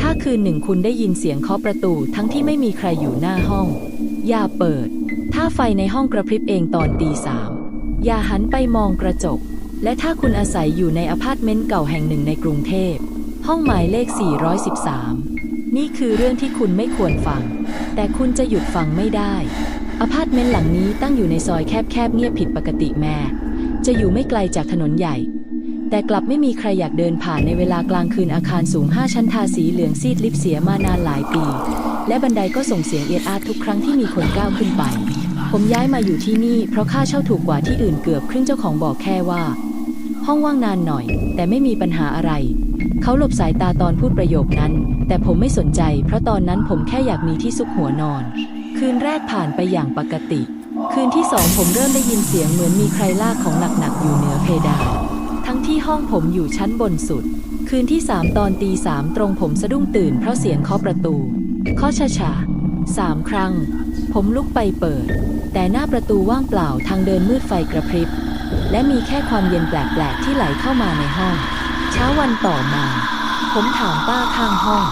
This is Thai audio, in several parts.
ถ้าคืนหนึ่งคุณได้ยินเสียงเคาะประตูทั้งที่ไม่มีใครอยู่หน้าห้อง อย่าเปิด ถ้าไฟในห้องกระพริบเองตอนตีสามอย่าหันไปมองกระจก และถ้าคุณอาศัยอยู่ในอพาร์ตเมนต์เก่าแห่งหนึ่งในกรุงเทพ ห้องหมายเลข 413 นี่คือเรื่องที่คุณไม่ควรฟัง แต่คุณจะหยุดฟังไม่ได้ อพาร์ตเมนต์หลังนี้ตั้งอยู่ในซอยแคบๆเงียบผิดปกติแม่ จะอยู่ไม่ไกลจากถนนใหญ่ แต่กลับไม่มีใครอยากเดินผ่านในเวลากลางคืนอาคารสูง 5 ชั้นทาสีเหลืองซีดลิบเสียมานานหลายปี และบันไดก็ส่งเสียงเอียดอาร์ตทุกครั้งที่มีคนก้าวขึ้นไป ผมย้ายมาอยู่ที่นี่เพราะค่าเช่าถูกกว่าที่อื่นเกือบครึ่งเจ้าของบอกแค่ว่า ห้องว่างนานหน่อย แต่ไม่มีปัญหาอะไร เขาหลบสายตาตอนพูดประโยคนั้น แต่ผมไม่สนใจ เพราะตอนนั้นผมแค่อยากมีที่ซุกหัวนอน คืนแรกผ่านไปอย่างปกติ คืนที่สองผมเริ่มได้ยินเสียงเหมือนมีใครลากของหนักๆอยู่เหนือเพดาน ทั้งที่ห้องผมอยู่ชั้นบนสุด คืนที่สามตอนตีสามตรงผมสะดุ้งตื่นเพราะเสียงเคาะประตูเคาะช้าๆสามครั้ง ผมลุกไปเปิด แต่หน้าประตูว่างเปล่าทางเดินมืดไฟกระพริบ และมีแค่ความเย็นแปลกๆที่ไหลเข้ามาในห้อง เช้าวันต่อมา ผมถามป้าข้างห้อง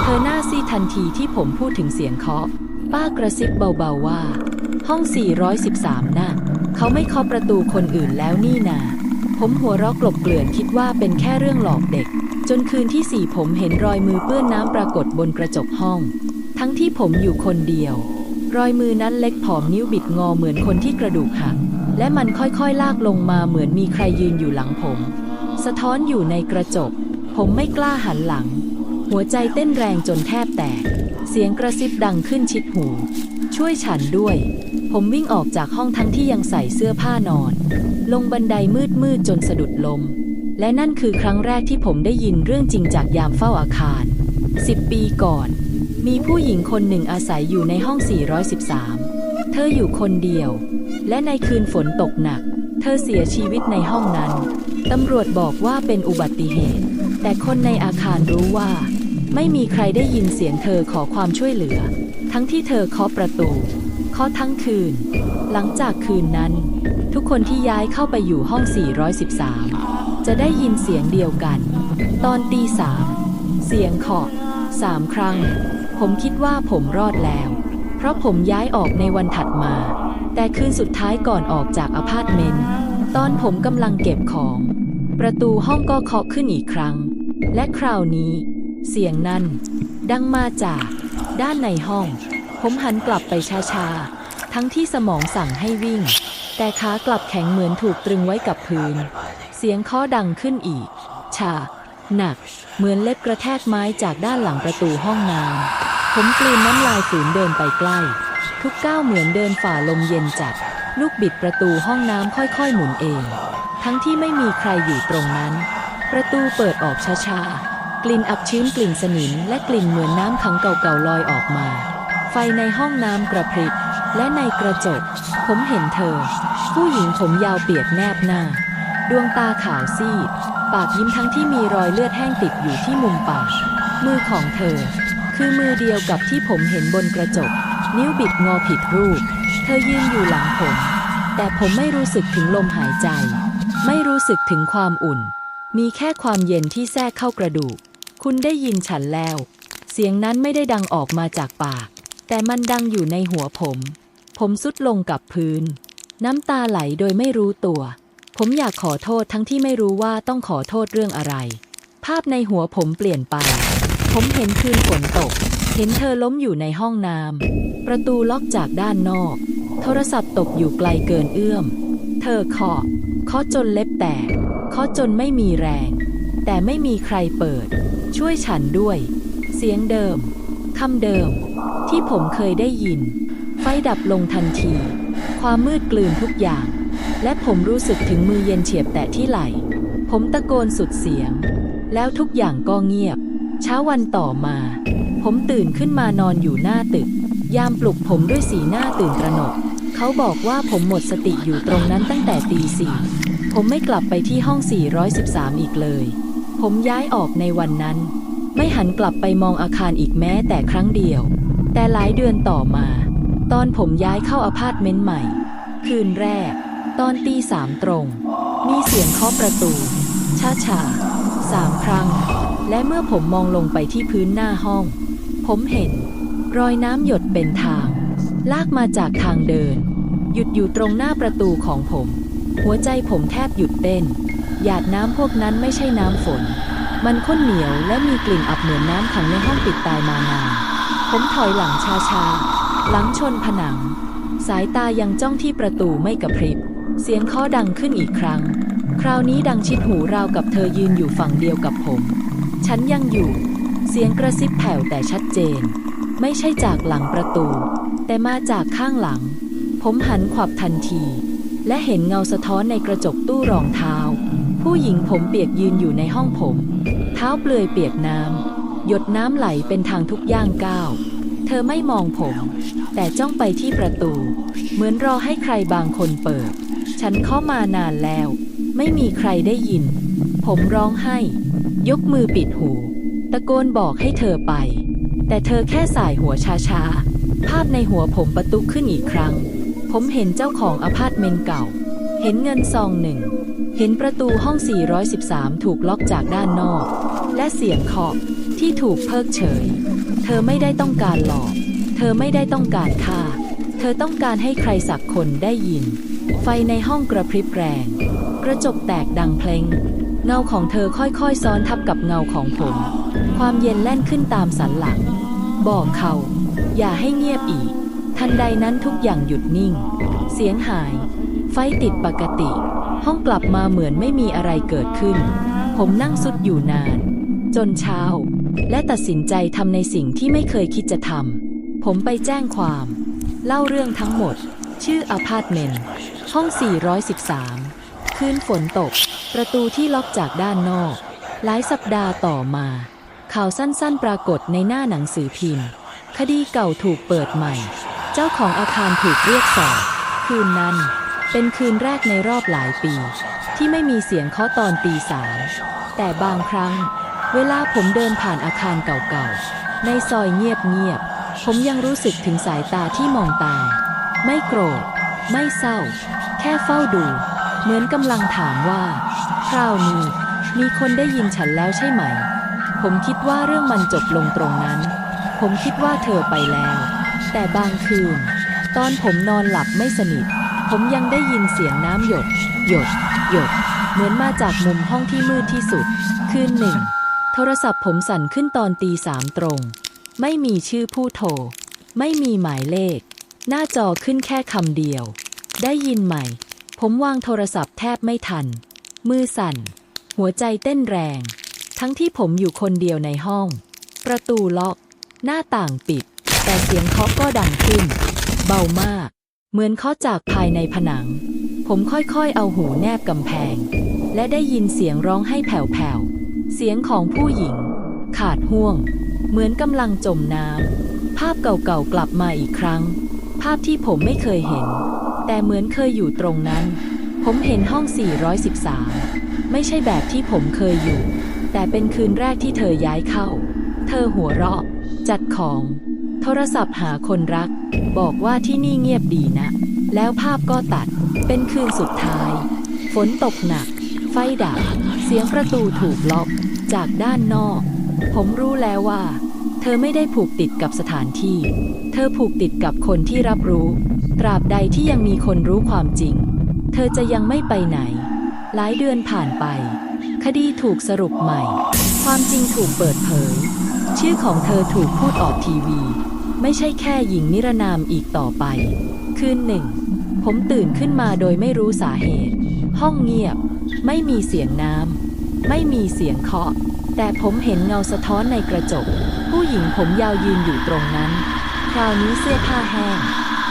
เธอหน้าซีทันทีที่ผมพูดถึงเสียงเคาะ ป้ากระซิบเบาๆว่า ห้อง 413น่ะเขาไม่เคาะประตูคนอื่นแล้วนี่นา ผมหัวเราะกลบเกลื่อนคิดว่าเป็นแค่เรื่องหลอกเด็ก จนคืนที่สี่ผมเห็นรอยมือเปื้อนน้ำปรากฏบนกระจกห้อง ทั้งที่ผมอยู่คนเดียว รอยมือนั้นเล็กผอมนิ้วบิดงอเหมือนคนที่กระดูกหัก และมันค่อยๆลากลงมาเหมือนมีใครยืนอยู่หลังผม สะท้อนอยู่ในกระจก ผมไม่กล้าหันหลัง หัวใจเต้นแรงจนแทบแตก เสียงกระซิบดังขึ้นชิดหู ช่วยฉันด้วย ผมวิ่งออกจากห้องทั้งที่ยังใส่เสื้อผ้านอน ลงบันไดมืดมืดๆจนสะดุดลม และนั่นคือครั้งแรกที่ผมได้ยินเรื่องจริงจากยามเฝ้าอาคารสิบปีก่อน มีผู้หญิงคนหนึ่งอาศัยอยู่ในห้อง 413 เธออยู่คนเดียว และในคืนฝนตกหนัก เธอเสียชีวิตในห้องนั้น ตำรวจบอกว่าเป็นอุบัติเหตุ แต่คนในอาคารรู้ว่า ไม่มีใครได้ยินเสียงเธอขอความช่วยเหลือ ทั้งที่เธอเคาะประตู เคาะทั้งคืน หลังจากคืนนั้น ทุกคนที่ย้ายเข้าไปอยู่ห้อง 413 จะได้ยินเสียงเดียวกัน ตอนตีสามเสียงเคาะสามครั้ง ผมคิดว่าผมรอดแล้ว เพราะผมย้ายออกในวันถัดมา แต่คืนสุดท้ายก่อนออกจากอพาร์ตเมนต์ตอนผมกำลังเก็บของ ประตูห้องก็เคาะขึ้นอีกครั้ง และคราวนี้ เสียงนั้น ดังมาจากด้านในห้อง ผมหันกลับไปช้าๆ ทั้งที่สมองสั่งให้วิ่ง แต่ขากลับแข็งเหมือนถูกตรึงไว้กับพื้น เสียงเคาะดังขึ้นอีก ชา หนัก เหมือนเล็บกระแทกไม้จากด้านหลังประตูห้องน้ำผมกลืนน้ำลายฝืนเดินไปใกล้ ทุกก้าวเหมือนเดินฝ่าลมเย็นจัด ลูกบิดประตูห้องน้ำค่อยๆหมุนเอง ทั้งที่ไม่มีใครอยู่ตรงนั้น ประตูเปิดออกช้าๆ กลิ่นอับชื้นกลิ่นสนิมและกลิ่นเหมือนน้ำขังเก่าๆลอยออกมา ไฟในห้องน้ำกระพริบและในกระจก ผมเห็นเธอ ผู้หญิงผมยาวเปียกแนบหน้า ดวงตาขาวซีด ปากยิ้มทั้งที่มีรอยเลือดแห้งติดอยู่ที่มุมปาก มือของเธอ คือมือเดียวกับที่ผมเห็นบนกระจก นิ้วบิดงอผิดรูป เธอยืนอยู่หลังผม แต่ผมไม่รู้สึกถึงลมหายใจ ไม่รู้สึกถึงความอุ่น มีแค่ความเย็นที่แทรกเข้ากระดูก คุณได้ยินฉันแล้ว เสียงนั้นไม่ได้ดังออกมาจากปาก แต่มันดังอยู่ในหัวผม ผมสุดลงกับพื้น น้ำตาไหลโดยไม่รู้ตัว ผมอยากขอโทษทั้งที่ไม่รู้ว่าต้องขอโทษเรื่องอะไร ภาพในหัวผมเปลี่ยนไป ผมเห็นคืนฝนตก เห็นเธอล้มอยู่ในห้องน้ำประตูล็อกจากด้านนอก โทรศัพท์ตกอยู่ไกลเกินเอื้อม เธอเคาะเคาะจนเล็บแตกเคาะจนไม่มีแรง แต่ไม่มีใครเปิด ช่วยฉันด้วย เสียงเดิมคำเดิม ที่ผมเคยได้ยิน ไฟดับลงทันที ความมืดกลืนทุกอย่าง และผมรู้สึกถึงมือเย็นเฉียบแตะที่ไหล่ ผมตะโกนสุดเสียง แล้วทุกอย่างก็เงียบ เช้าวันต่อมา ผมตื่นขึ้นมานอนอยู่หน้าตึก ยามปลุกผมด้วยสีหน้าตื่นตระหนก เขาบอกว่าผมหมดสติอยู่ตรงนั้นตั้งแต่ตีสี่ผมไม่กลับไปที่ห้อง 413 อีกเลย ผมย้ายออกในวันนั้น ไม่หันกลับไปมองอาคารอีกแม้แต่ครั้งเดียว แต่หลายเดือนต่อมา ตอนผมย้ายเข้าอพาร์ตเมนต์ใหม่ คืนแรก ตอนตีสามตรง มีเสียงเคาะประตูช้าๆสามครั้ง และเมื่อผมมองลงไปที่พื้นหน้าห้อง ผมเห็น รอยน้ำหยดเป็นทาง ลากมาจากทางเดิน หยุดอยู่ตรงหน้าประตูของผม หัวใจผมแทบหยุดเต้น หยาดน้ำพวกนั้นไม่ใช่น้ำฝน มันข้นเหนียวและมีกลิ่นอับเหมือนน้ำขังในห้องปิดตายมานาน ผมถอยหลังช้าๆ หลังชนผนัง สายตายังจ้องที่ประตูไม่กระพริบ เสียงเคาะดังขึ้นอีกครั้ง คราวนี้ดังชิดหูราวกับเธอยืนอยู่ฝั่งเดียวกับผม ฉันยังอยู่ เสียงกระซิบแผ่วแต่ชัดเจน ไม่ใช่จากหลังประตู แต่มาจากข้างหลัง ผมหันขวับทันที และเห็นเงาสะท้อนในกระจกตู้รองเท้า ผู้หญิงผมเปียกยืนอยู่ในห้องผม เท้าเปลือยเปียกน้ำ หยดน้ำไหลเป็นทางทุกย่างก้าว เธอไม่มองผม แต่จ้องไปที่ประตู เหมือนรอให้ใครบางคนเปิด ฉันเข้ามานานแล้ว ไม่มีใครได้ยิน ผมร้องไห้ ยกมือปิดหู ตะโกนบอกให้เธอไป แต่เธอแค่สายหัวช้าๆ ภาพในหัวผมประตุขึ้นอีกครั้ง ผมเห็นเจ้าของอพาร์ตเมนต์เก่า เห็นเงินซองหนึ่ง เห็นประตูห้อง 413 ถูกล็อกจากด้านนอก และเสียงเคาะ ที่ถูกเพิกเฉย เธอไม่ได้ต้องการหลอก เธอไม่ได้ต้องการฆ่า เธอต้องการให้ใครสักคนได้ยิน ไฟในห้องกระพริบแรง กระจกแตกดังเพลง เงาของเธอค่อยๆซ้อนทับกับเงาของผม ความเย็นแล่นขึ้นตามสันหลัง บอกเขา อย่าให้เงียบอีก ทันใดนั้นทุกอย่างหยุดนิ่ง เสียงหาย ไฟติดปกติ ห้องกลับมาเหมือนไม่มีอะไรเกิดขึ้น ผมนั่งสุดอยู่นาน จนเช้า และตัดสินใจทำในสิ่งที่ไม่เคยคิดจะทำ ผมไปแจ้งความ เล่าเรื่องทั้งหมด ชื่ออพาร์ตเมนต์ห้อง 413 คืนฝนตก ประตูที่ล็อกจากด้านนอก หลายสัปดาห์ต่อมา ข่าวสั้นๆ ปรากฏในหน้าหนังสือพิมพ์ คดีเก่าถูกเปิดใหม่ เจ้าของอาคารถูกเรียกสอบ คืนนั้น เป็นคืนแรกในรอบหลายปี ที่ไม่มีเสียงเคาะตอนตีสามแต่บางครั้ง เวลาผมเดินผ่านอาคารเก่าๆ ในซอยเงียบๆ ผมยังรู้สึกถึงสายตาที่มองตาม ไม่โกรธ ไม่เศร้า แค่เฝ้าดู เหมือนกำลังถามว่า คราวนี้ มีคนได้ยินฉันแล้วใช่ไหม ผมคิดว่าเรื่องมันจบลงตรงนั้น ผมคิดว่าเธอไปแล้ว แต่บางคืน ตอนผมนอนหลับไม่สนิท ผมยังได้ยินเสียงน้ำหยด หยด หยด เหมือนมาจากมุมห้องที่มืดที่สุด คืนหนึ่ง ทรศัพท์ผมสั่นขึ้นตอนตีสามตรง ไม่มีชื่อผู้โทร ไม่มีหมายเลข หน้าจอขึ้นแค่คำเดียว ได้ยินไหมผมวางโทรศัพท์แทบไม่ทัน มือสั่น หัวใจเต้นแรง ทั้งที่ผมอยู่คนเดียวในห้อง ประตูล็อก หน้าต่างปิด แต่เสียงเคาะก็ดังขึ้น เบามาก เหมือนเคาะจากภายในผนัง ผมค่อยๆเอาหูแนบกำแพง และได้ยินเสียงร้องให้แผ่วๆ เสียงของผู้หญิง ขาดห่วง เหมือนกำลังจมน้ำภาพเก่าๆกลับมาอีกครั้ง ภาพที่ผมไม่เคยเห็น แต่เหมือนเคยอยู่ตรงนั้น ผมเห็นห้อง 413 ไม่ใช่แบบที่ผมเคยอยู่ แต่เป็นคืนแรกที่เธอย้ายเข้า เธอหัวเราะ จัดของ โทรศัพท์หาคนรัก บอกว่าที่นี่เงียบดีนะ แล้วภาพก็ตัด เป็นคืนสุดท้าย ฝนตกหนัก ไฟดับ เสียงประตูถูกล็อกจากด้านนอก ผมรู้แล้วว่า เธอไม่ได้ผูกติดกับสถานที่ เธอผูกติดกับคนที่รับรู้ ตราบใดที่ยังมีคนรู้ความจริง เธอจะยังไม่ไปไหน หลายเดือนผ่านไป คดีถูกสรุปใหม่ ความจริงถูกเปิดเผย ชื่อของเธอถูกพูดออกทีวี ไม่ใช่แค่หญิงนิรนามอีกต่อไป คืนหนึ่ง ผมตื่นขึ้นมาโดยไม่รู้สาเหตุ ห้องเงียบ ไม่มีเสียงน้ำ ไม่มีเสียงเคาะ แต่ผมเห็นเงาสะท้อนในกระจก ผู้หญิงผมยาวยืนอยู่ตรงนั้น คราวนี้เสื้อผ้าแห้ง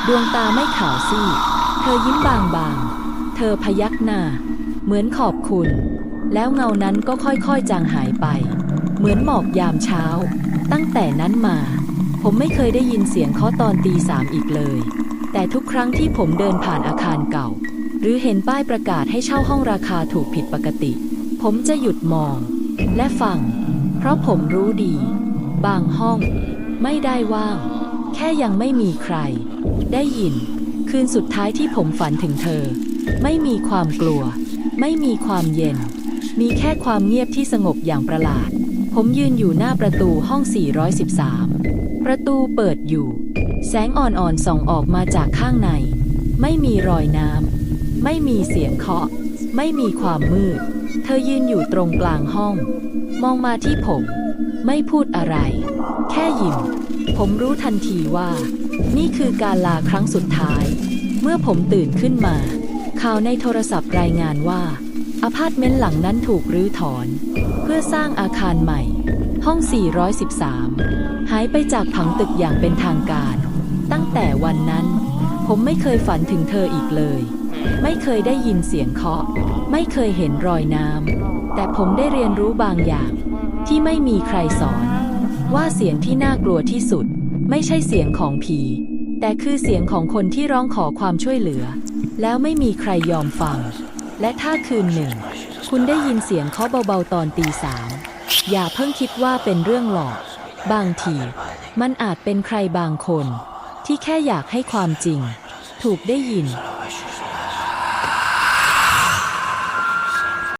ดวงตาไม่ขาวซีดเธอยิ้มบางๆ เธอพยักหน้า เหมือนขอบคุณ แล้วเงานั้นก็ค่อยๆ จางหายไป เหมือนหมอกยามเช้า ตั้งแต่นั้นมา ผมไม่เคยได้ยินเสียงเคาะตอนตีสามอีกเลย แต่ทุกครั้งที่ผมเดินผ่านอาคารเก่า รือเห็นป้ายประกาศให้เช่าห้องราคาถูกผิดปกติ ผมจะหยุดมอง และฟัง เพราะผมรู้ดี บางห้อง ไม่ได้ว่าง แค่ยังไม่มีใคร ได้ยิน คืนสุดท้ายที่ผมฝันถึงเธอ ไม่มีความกลัว ไม่มีความเย็น มีแค่ความเงียบที่สงบอย่างประหลาด ผมยืนอยู่หน้าประตูห้อง 413 ประตูเปิดอยู่ แสงอ่อนๆส่องออกมาจากข้างใน ไม่มีรอยน้ำ ไม่มีเสียงเคาะ ไม่มีความมืด เธอยืนอยู่ตรงกลางห้อง มองมาที่ผม ไม่พูดอะไร แค่ยิ้ม ผมรู้ทันทีว่า นี่คือการลาครั้งสุดท้าย เมื่อผมตื่นขึ้นมา ข่าวในโทรศัพท์รายงานว่าอพาร์ตเมนต์หลังนั้นถูกรื้อถอน เพื่อสร้างอาคารใหม่ ห้อง 413 หายไปจากผังตึกอย่างเป็นทางการ ตั้งแต่วันนั้น ผมไม่เคยฝันถึงเธออีกเลย ไม่เคยได้ยินเสียงเคาะ ไม่เคยเห็นรอยน้ำ แต่ผมได้เรียนรู้บางอย่าง ที่ไม่มีใครสอน ว่าเสียงที่น่ากลัวที่สุด ไม่ใช่เสียงของผี แต่คือเสียงของคนที่ร้องขอความช่วยเหลือ แล้วไม่มีใครยอมฟัง และถ้าคืนหนึ่ง คุณได้ยินเสียงเคาะเบาๆตอนตีสามอย่าเพิ่งคิดว่าเป็นเรื่องหลอก บางที มันอาจเป็นใครบางคน ที่แค่อยากให้ความจริง ถูกได้ยิน